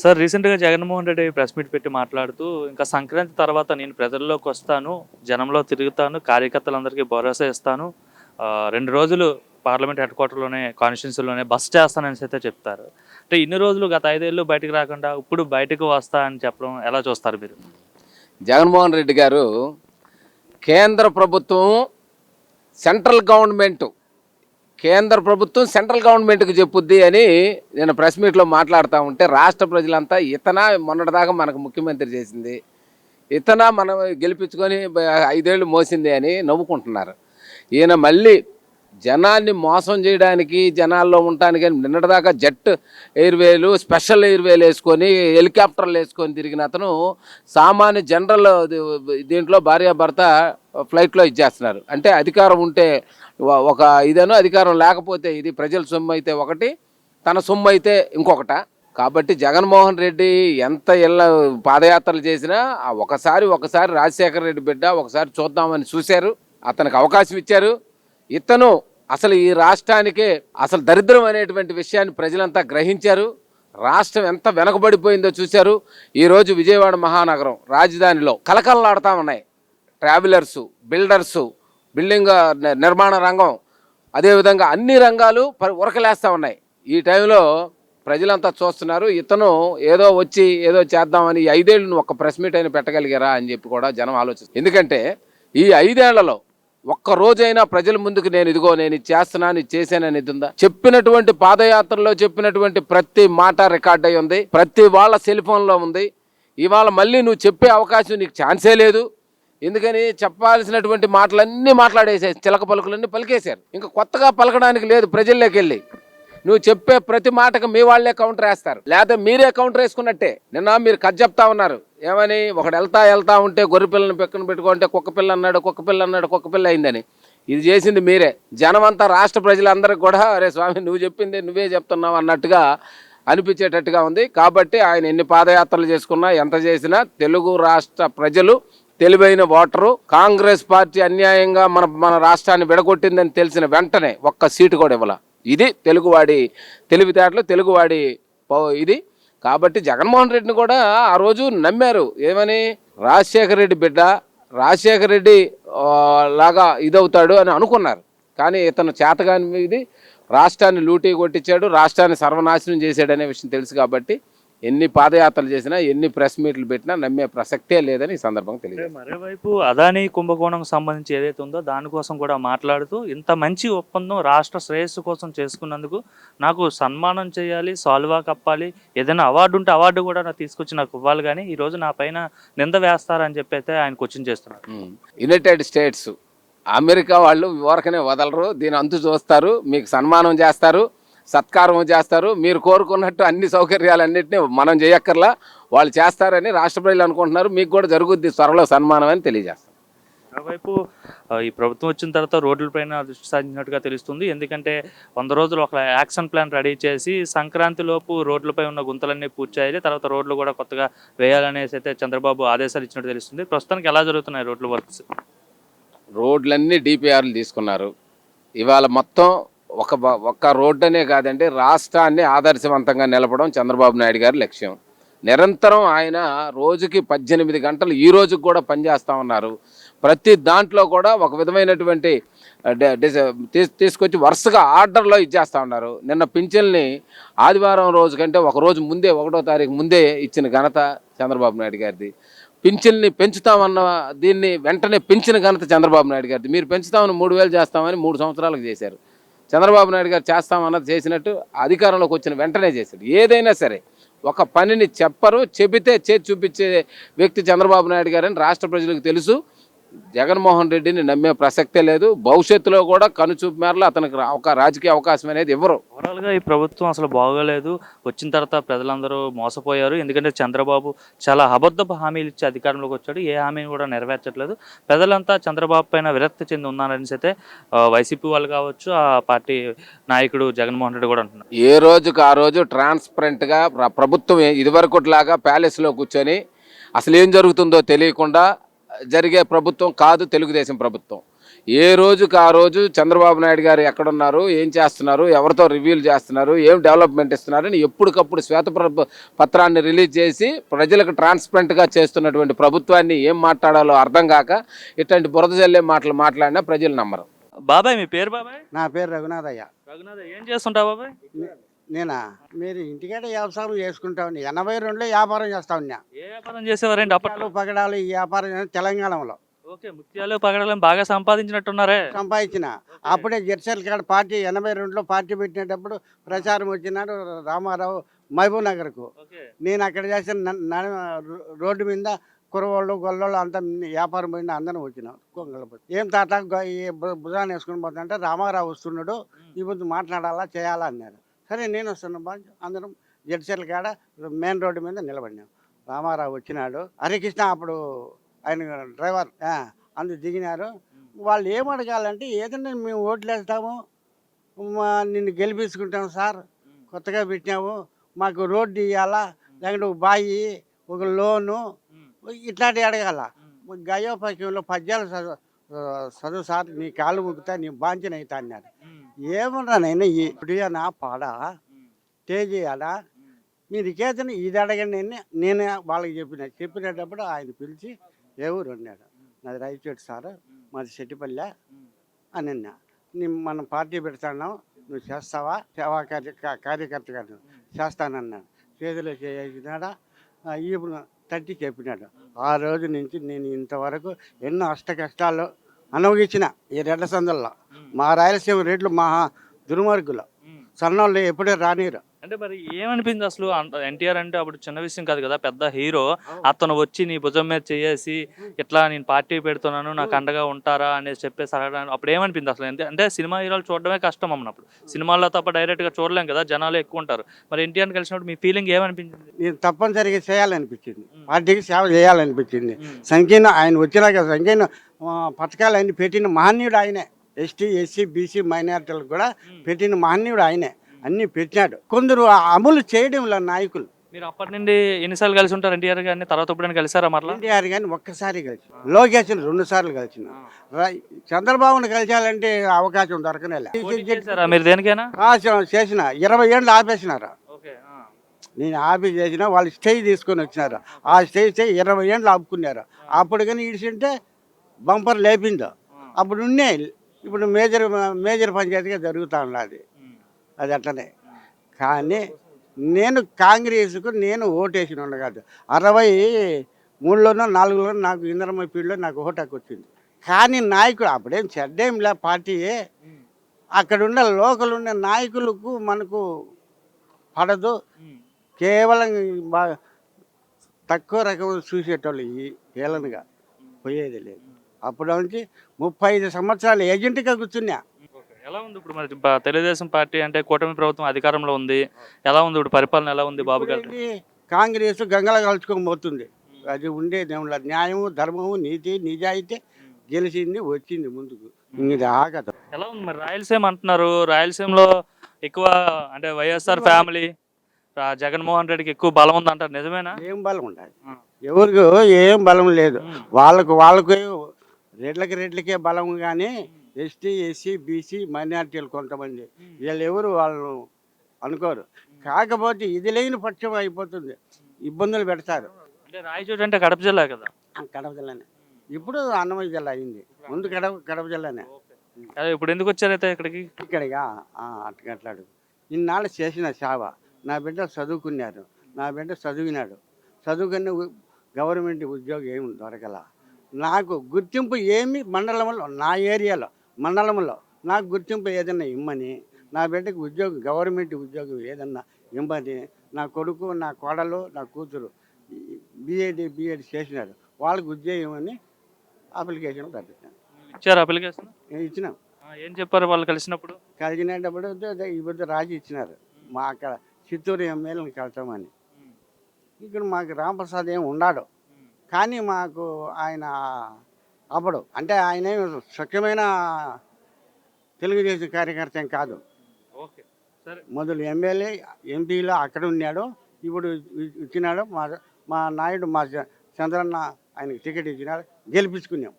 Sir రీసెంట్గా Jaganmohan Reddy press meet పెట్టి మాట్లాడుతూ ఇంకా సంక్రాంతి తర్వాత నేను ప్రజల్లోకి వస్తాను జనంలో తిరుగుతాను కార్యకర్తలందరికీ భరోసా ఇస్తాను. రెండు రోజులు పార్లమెంట్ హెడ్ క్వార్టర్లోనే కాన్స్టిట్యున్సీలోనే బస్ చేస్తానని అయితే చెప్తారు. అంటే ఇన్ని రోజులు గత ఐదేళ్ళు బయటకు రాకుండా ఇప్పుడు బయటకు వస్తా అని చెప్పడం ఎలా చూస్తారు మీరు? జగన్మోహన్ రెడ్డి గారు కేంద్ర ప్రభుత్వం సెంట్రల్ గవర్నమెంట్ కేంద్ర ప్రభుత్వం సెంట్రల్ గవర్నమెంట్కి చెప్పుద్ది అని నేను ప్రెస్ మీట్లో మాట్లాడుతూ ఉంటే రాష్ట్ర ప్రజలంతా ఇతన మొన్నటిదాకా మనకు ముఖ్యమంత్రి చేసింది. ఇతన మనం గెలిపించుకొని ఐదేళ్ళు మోసింది అని నవ్వుకుంటున్నారు. ఈయన మళ్ళీ జనాన్ని మోసం చేయడానికి జనాల్లో ఉండటానికి అని నిన్నటిదాకా జెట్ ఎయిర్వేలు స్పెషల్ ఎయిర్వేలు వేసుకొని హెలికాప్టర్లు వేసుకొని తిరిగిన అతను సామాన్య జనరల్ దీంట్లో భార్యాభర్త ఫ్లైట్లో ఇచ్చేస్తున్నారు. అంటే అధికారం ఉంటే ఒక ఇదను అధికారం లేకపోతే ఇది ప్రజల సొమ్ము అయితే ఒకటి తన సొమ్ము అయితే ఇంకొకట. కాబట్టి జగన్మోహన్ రెడ్డి ఎంత ఇళ్ళ పాదయాత్రలు చేసినా ఒకసారి ఒకసారి రాజశేఖర రెడ్డి బిడ్డ ఒకసారి చూద్దామని చూశారు. అతనికి అవకాశం ఇచ్చారు. ఇతను అసలు ఈ రాష్ట్రానికే అసలు దరిద్రం అనేటువంటి విషయాన్ని ప్రజలంతా గ్రహించారు. రాష్ట్రం ఎంత వెనకబడిపోయిందో చూశారు. ఈరోజు విజయవాడ మహానగరం రాజధానిలో కలకలలాడుతూ ఉన్నాయి. ట్రావెలర్సు బిల్డర్సు బిల్డింగ్ నిర్మాణ రంగం అదేవిధంగా అన్ని రంగాలు ఉరకలేస్తూ ఉన్నాయి. ఈ టైంలో ప్రజలంతా చూస్తున్నారు ఇతను ఏదో వచ్చి ఏదో చేద్దామని ఐదేళ్ళు ఒక ప్రెస్ మీట్ అయినా పెట్టగలిగారా అని చెప్పి కూడా జనం ఆలోచిస్తారు ఎందుకంటే ఈ ఐదేళ్ళలో ఒక్క రోజైనా ప్రజల ముందుకు నేను ఇదిగో నేను చేస్తున్నాను ఇది చేశానని ఇది ఉందా? చెప్పినటువంటి పాదయాత్రలో చెప్పినటువంటి ప్రతి మాట రికార్డ్ అయి ఉంది ప్రతి వాళ్ళ సెల్ ఫోన్లో ఉంది. ఇవాళ మళ్ళీ నువ్వు చెప్పే అవకాశం నీకు ఛాన్సే లేదు. ఎందుకని? చెప్పాల్సినటువంటి మాటలన్నీ మాట్లాడేసారు చిలక పలుకులన్నీ పలికేశారు. ఇంకా కొత్తగా పలకడానికి లేదు ప్రజల్లోకి వెళ్ళి నువ్వు చెప్పే ప్రతి మాటకు మీ వాళ్ళే కౌంటర్ వేస్తారు. లేదా మీరే కౌంటర్ వేసుకున్నట్టే. నిన్న మీరు కథ చెప్తా ఉన్నారు. ఏమని? ఒకడు వెళ్తా వెళ్తా ఉంటే గొర్రె పిల్లని పెక్కన పెట్టుకుంటే కుక్క పిల్ల అన్నాడు కుక్క పిల్ల అన్నాడు కుక్క పిల్ల అయిందని. ఇది చేసింది మీరే. జనమంతా రాష్ట్ర ప్రజలందరికీ కూడా అరే స్వామి నువ్వు చెప్పింది నువ్వే చెప్తున్నావు అన్నట్టుగా అనిపించేటట్టుగా ఉంది. కాబట్టి ఆయన ఎన్ని పాదయాత్రలు చేసుకున్నా ఎంత చేసినా తెలుగు రాష్ట్ర ప్రజలు తెలివైన ఓటరు. కాంగ్రెస్ పార్టీ అన్యాయంగా మన మన రాష్ట్రాన్ని విడగొట్టిందని తెలిసిన వెంటనే ఒక్క సీటు కూడా ఇవ్వాల. ఇది తెలుగువాడి తెలివితేటలు తెలుగువాడి ఇది. కాబట్టి జగన్మోహన్ రెడ్డిని కూడా ఆ రోజు నమ్మారు. ఏమని? రాజశేఖర రెడ్డి బిడ్డ రాజశేఖర రెడ్డి లాగా ఇదవుతాడు అని అనుకున్నారు. కానీ ఇతను చేతగాని ఇది రాష్ట్రాన్ని లూటీ కొట్టించాడు రాష్ట్రాన్ని సర్వనాశనం చేశాడు అనే విషయం తెలుసు కాబట్టి ఎన్ని పాదయాత్రలు చేసినా ఎన్ని ప్రెస్ మీట్లు పెట్టినా నమ్మే ప్రసక్తే లేదని ఈ సందర్భంగా తెలియదు మరోవైపు అదానీ కుంభకోణం సంబంధించి ఏదైతే ఉందో దానికోసం కూడా మాట్లాడుతూ ఇంత మంచి ఒప్పందం రాష్ట్ర శ్రేయస్సు కోసం చేసుకున్నందుకు నాకు సన్మానం చేయాలి సాల్వా కప్పాలి. ఏదైనా అవార్డు ఉంటే అవార్డు కూడా నాకు తీసుకొచ్చి నాకు ఇవ్వాలి కానీ ఈ రోజు నా పైన నింద వేస్తారని చెప్పి అయితే ఆయన క్వశ్చన్ చేస్తున్నారు. United states. అమెరికా వాళ్ళు ఊరకనే వదలరు దీని అంతు చూస్తారు మీకు సన్మానం చేస్తారు. సత్కారం చేస్తారు. మీరు కోరుకున్నట్టు అన్ని సౌకర్యాలన్నింటినీ మనం చేయక్కర్లా. వాళ్ళు చేస్తారని రాష్ట్ర ప్రజలు అనుకుంటున్నారు. మీకు కూడా జరుగుద్ది త్వరలో సన్మానం అని తెలియజేస్తారు మరోవైపు ఈ ప్రభుత్వం వచ్చిన తర్వాత రోడ్లపైన దృష్టి సాధించినట్టుగా తెలుస్తుంది. ఎందుకంటే వంద రోజులు ఒక యాక్షన్ ప్లాన్ రెడీ చేసి సంక్రాంతి లోపు రోడ్లపై ఉన్న గుంతలన్నీ పూర్తి చేయాలి. తర్వాత రోడ్లు కూడా కొత్తగా వేయాలనేసి అయితే చంద్రబాబు ఆదేశాలు ఇచ్చినట్టు తెలుస్తుంది. ప్రస్తుతానికి ఎలా జరుగుతున్నాయి రోడ్ల వర్క్స్? రోడ్లన్నీ డిపిఆర్లు తీసుకున్నారు. ఇవాళ మొత్తం ఒక బ- ఒక్క రోడ్డనే కాదండి రాష్ట్రాన్ని ఆదర్శవంతంగా నిలపడం చంద్రబాబు నాయుడు గారి లక్ష్యం. నిరంతరం ఆయన రోజుకి పద్దెనిమిది గంటలు ఈ రోజుకి కూడా పనిచేస్తూ ఉన్నారు. ప్రతి దాంట్లో కూడా ఒక విధమైనటువంటి తీసుకొచ్చి వరుసగా ఆర్డర్లో ఇచ్చేస్తూ ఉన్నారు. నిన్న పింఛల్ని ఆదివారం రోజు కంటే ఒక రోజు ముందే ఒకటో తారీఖు ముందే ఇచ్చిన ఘనత చంద్రబాబు నాయుడు గారిది. పింఛన్ని పెంచుతామన్న దీన్ని వెంటనే పెంచిన ఘనత చంద్రబాబు నాయుడు గారిది. మీరు పెంచుతామని మూడు వేలు చేస్తామని మూడు సంవత్సరాలకు చేశారు. చంద్రబాబు నాయుడు గారు చేస్తామన్నది చేసినట్టు అధికారంలోకి వచ్చిన వెంటనే చేశాడు. ఏదైనా సరే ఒక పనిని చెప్పరు చెబితే చేసి చూపించే వ్యక్తి చంద్రబాబు నాయుడు గారని రాష్ట్ర ప్రజలకు తెలుసు. జగన్మోహన్ రెడ్డిని నమ్మే ప్రసక్తే లేదు. భవిష్యత్తులో కూడా కనుచూపు మేరలో అతనికి ఒక రాజకీయ అవకాశం అనేది ఇవ్వరు. ఓవరాల్గా ఈ ప్రభుత్వం అసలు బాగోలేదు. వచ్చిన తర్వాత ప్రజలందరూ మోసపోయారు. ఎందుకంటే చంద్రబాబు చాలా అబద్ధపు హామీలు ఇచ్చి అధికారంలోకి వచ్చాడు. ఏ హామీని కూడా నెరవేర్చట్లేదు. ప్రజలంతా చంద్రబాబు పైన విరక్తి చెంది ఉన్నారని అయితే వైసీపీ వాళ్ళు కావచ్చు ఆ పార్టీ నాయకుడు జగన్మోహన్ రెడ్డి కూడా అంటున్నారు. ఏ రోజుకు ఆ రోజు ట్రాన్స్పరెంట్గా ప్ర- ప్రభుత్వం ఇదివరకుట్లాగా ప్యాలెస్లో కూర్చొని అసలు ఏం జరుగుతుందో తెలియకుండా జరిగే ప్రభుత్వం కాదు తెలుగుదేశం ప్రభుత్వం. ఏ రోజుకి ఆ రోజు చంద్రబాబు నాయుడు గారు ఎక్కడున్నారు ఏం చేస్తున్నారు ఎవరితో రివ్యూలు చేస్తున్నారు ఏం డెవలప్మెంట్ ఇస్తున్నారు అని ఎప్పటికప్పుడు శ్వేతప్ర పత్రాన్ని రిలీజ్ చేసి ప్రజలకు ట్రాన్స్పరెంట్గా చేస్తున్నటువంటి ప్రభుత్వాన్ని ఏం మాట్లాడాలో అర్థం కాక ఇట్లాంటి బురద జల్లే మాటలు మాట్లాడినా ప్రజలు నమ్మరు. బాబాయ్ మీ పేరు బాబాయ్? నా పేరు రఘునాథయ్య. రఘునాథ్ ఏం చేస్తుంటావు బాబాయ్? నేనా? మీరు ఇంటికాడ వ్యవసాయం చేసుకుంటా ఉన్నా ఎనభై రెండులో వ్యాపారం చేస్తా ఉన్నా ఏ వ్యాపారం చేసేవారండి అప్పట్లో? పగడాలు ఈ వ్యాపారం తెలంగాణలో. ఓకే ముత్యాలు పగడాలను బాగా సంపాదించినట్టున్నారే. సంపాదించిన. అప్పుడే జెర్సల్ కాడ పార్టీ ఎనభై రెండులో పార్టీ పెట్టినప్పుడు ప్రచారం వచ్చినాడు రామారావు మహబూబ్ నగర్కు. నేను అక్కడ చేసిన రోడ్డు మీద కురవాళ్ళు గొల్లోళ్ళు అంతా వ్యాపారం పోయిన అందరం వచ్చినాం. ఏం తాత భుజాన్ని వేసుకుని పోతుంటే రామారావు వస్తున్నాడు ఈ పొద్దు మాట్లాడాలా చేయాలా అన్నారు. సరే నేను వస్తున్నా బా అందరం జడ్చర్ల కాడ మెయిన్ రోడ్డు మీద నిలబడినాం. రామారావు వచ్చినాడు. హరికృష్ణ అప్పుడు ఆయన డ్రైవర్ అందు దిగినారు. వాళ్ళు ఏం అడగాలంటే ఏదైనా మేము ఓట్లు వేస్తాము మా నిన్ను గెలిపించుకుంటాం సార్ కొత్తగా పెట్టినాము మాకు రోడ్డు ఇవ్వాలా లేకుంటే ఒక బాయి ఒక లోను ఇట్లాంటివి అడగాల. గయోపక్యంలో పద్యాలు చదువు చదువు సార్ నీ కాళ్ళు ముక్కుతా నీ బాంచన అవుతా అన్నారు. ఏమన్నా నేను నా పాడా? తేజేయాలా మీరు చేసిన ఇది అడగండి అని వాళ్ళకి చెప్పిన. చెప్పినప్పుడు ఆయన పిలిచి ఎవరు అన్నాడు? నాది రైచోటి సార్ మాది సెట్టిపల్లె అని అన్నా. మనం పార్టీ పెడతాను నువ్వు చేస్తావా? సేవా కార్య కా- కార్యకర్తగా చేస్తానన్నాడు. చేతిలో చేసినాడా ఇప్పుడు తట్టి చెప్పినాడు. ఆ రోజు నుంచి నేను ఇంతవరకు ఎన్నో అష్ట కష్టాలు అనుభవించిన ఈ రెడ్ల సందుల్లో. మా రాయలసీమ రేట్లు మహా దుర్మార్గులు. సన్నోళ్ళు ఎప్పుడే రానిరు. అంటే మరి ఏమనిపింది అసలు? ఎన్టీఆర్ అంటే అప్పుడు చిన్న విషయం కాదు కదా పెద్ద హీరో. అతను వచ్చి నీ భుజం మీద చేసి ఇట్లా నేను పార్టీ పెడుతున్నాను నాకు అండగా ఉంటారా? అనేసి చెప్పేసి అడగడానికి అప్పుడు ఏమనిపింది అసలు? అంటే- అంటే సినిమా హీరోలు చూడడమే కష్టం అన్నప్పుడు సినిమాల్లో తప్ప డైరెక్ట్గా చూడలేం కదా జనాలు ఎక్కువ ఉంటారు. మరి ఎన్టీఆర్ కలిసినప్పుడు మీ ఫీలింగ్ ఏమనిపించింది? నేను తప్పనిసరిగా చేయాలనిపించింది. పార్టీకి సేవ చేయాలనిపించింది. సంకీర్ణ ఆయన వచ్చినాక సంకీర్ణ పథకాలు అన్ని పెట్టిన మహనీయుడు ఆయనే. ఎస్టీ ఎస్సీ బీసీ మైనారిటీలకు కూడా పెట్టిన మహనీయుడు ఆయనే. అన్ని పెట్టినాడు. కొందరు అమలు చేయడంలో నాయకులు. మీరు అప్పటి నుండి ఎన్నిసార్లు కలిసి ఉంటారు? ఎన్టీఆర్ గారిని తర్వాత ఎప్పుడైనా కలిసారా మరలా? ఎన్టీఆర్ కానీ ఒక్కసారి కలిసి లోకేష్ రెండు సార్లు కలిసిన. చంద్రబాబును కలిసాలంటే అవకాశం మీరు దేనికైనా? చే- చేసిన. ఇరవై ఏళ్ళు ఆపేసినారు. నేను ఆపి చేసిన వాళ్ళు స్టేజ్ తీసుకొని వచ్చినారు. ఆ స్టేజ్ ఇరవై ఏళ్ళు ఆపుకున్నారు. అప్పుడు కానీ ఇడిచింటే బంపర్ లేపిందో అప్పుడు ఉన్నాయి ఇప్పుడు మేజర్ మేజర్ పంచాయతీగా జరుగుతూ ఉన్నది. అది అట్లనే. కానీ నేను కాంగ్రెస్కు నేను ఓటేసిన వాడిని కాదు. అరవై మూడులోనో నాలుగులోనో నాకు ఇంద్రమ్మ పీడిలో నాకు ఓటాకు వచ్చింది. కానీ నాయకుడు అప్పుడేం చెడ్డేంలే పార్టీయే. అక్కడ ఉన్న లోకల్ ఉన్న నాయకులకు మనకు పడదు. కేవలం బాగా తక్కువ రకం చూసేటోళ్ళు ఈ ఏలనుగా పోయేది లేదు. అప్పుడు నుంచి ముప్పై ఐదు సంవత్సరాలు ఏజెంట్గా కూర్చున్నా. ఎలా ఉంది ఇప్పుడు మరి బ- తెలుగుదేశం పార్టీ అంటే కూటమి ప్రభుత్వం అధికారంలో ఉంది. ఎలా ఉంది ఇప్పుడు పరిపాలన ఎలా ఉంది బాబు గారు? కాంగ్రెస్ గంగల కలుచుకొని పోతుంది. అది ఉండేది ఏం లేదు. న్యాయము ధర్మము నీతి నిజాయితీ గెలిచింది వచ్చింది ముందుకు. ఇది ఆగదు ఎలా ఉంది మరి రాయలసీమ అంటున్నారు? రాయలసీమలో ఎక్కువ అంటే వైఎస్ఆర్ ఫ్యామిలీ జగన్మోహన్ రెడ్డికి ఎక్కువ బలం ఉంది అంటారు నిజమేనా? ఏం బలం ఉండాలి? ఆ. ఎవరికి ఏం బలం లేదు. వాళ్ళకు వాళ్ళకు రెడ్లకి రెడ్లకే బలం కానీ ఎస్టీ ఎస్సీ బీసీ మైనార్టీలు కొంతమంది. వీళ్ళు ఎవరు వాళ్ళు అనుకోరు. కాకపోతే ఇది లేని పక్షం అయిపోతుంది. ఇబ్బందులు పెడతారు. అంటే రాయచోటి అంటే కడప జిల్లా కదా? కడప జిల్లానే. ఇప్పుడు అన్నమయ్య జిల్లా అయింది. ముందు కడప కడప జిల్లానే. ఇప్పుడు ఎందుకు వచ్చారైతే ఇక్కడికి? ఇక్కడిగా అట్లాడు ఇన్నాళ్ళు చేసిన సేవ. నా బిడ్డ చదువుకున్నారు నా బిడ్డ చదివినాడు. చదువుకున్న ఉ- గవర్నమెంట్ ఉద్యోగం ఏమి దొరకల. నాకు గుర్తింపు ఏమి మండలంలో నా ఏరియాలో మండలంలో నాకు గుర్తింపు ఏదన్నా ఇమ్మని నా బిడ్డకు ఉద్యోగం గవర్నమెంట్ ఉద్యోగం ఏదన్నా ఇమ్మని నా కొడుకు నా కోడలు నా కూతురు బిఏడి బిఎడ్ చేసినారు వాళ్ళకి ఉద్యోగం అప్లికేషన్ పెట్టాను ఇచ్చారు అప్లికేషన్? ఇచ్చినాం. ఏం చెప్పారు వాళ్ళు కలిసినప్పుడు? కలిగినప్పుడు ఈ పొద్దు రాజు ఇచ్చినారు. మా అక్కడ చిత్తూరు ఎమ్మెల్యేని కలతామని. ఇక్కడ మాకు రామప్రసాద్ ఏమి ఉన్నాడు కానీ మాకు ఆయన అప్పుడు అంటే ఆయన స్వచ్ఛమైన తెలుగుదేశం కార్యకర్త ఏం కాదు. ఓకే. సరే. మొదలు ఎమ్మెల్యే ఎంపీలో అక్కడ ఉన్నాడు. ఇప్పుడు ఇచ్చినాడు మా మా నాయుడు మా చంద్రన్న ఆయనకి టికెట్ ఇచ్చినాడు. గెలిపించుకున్నాం.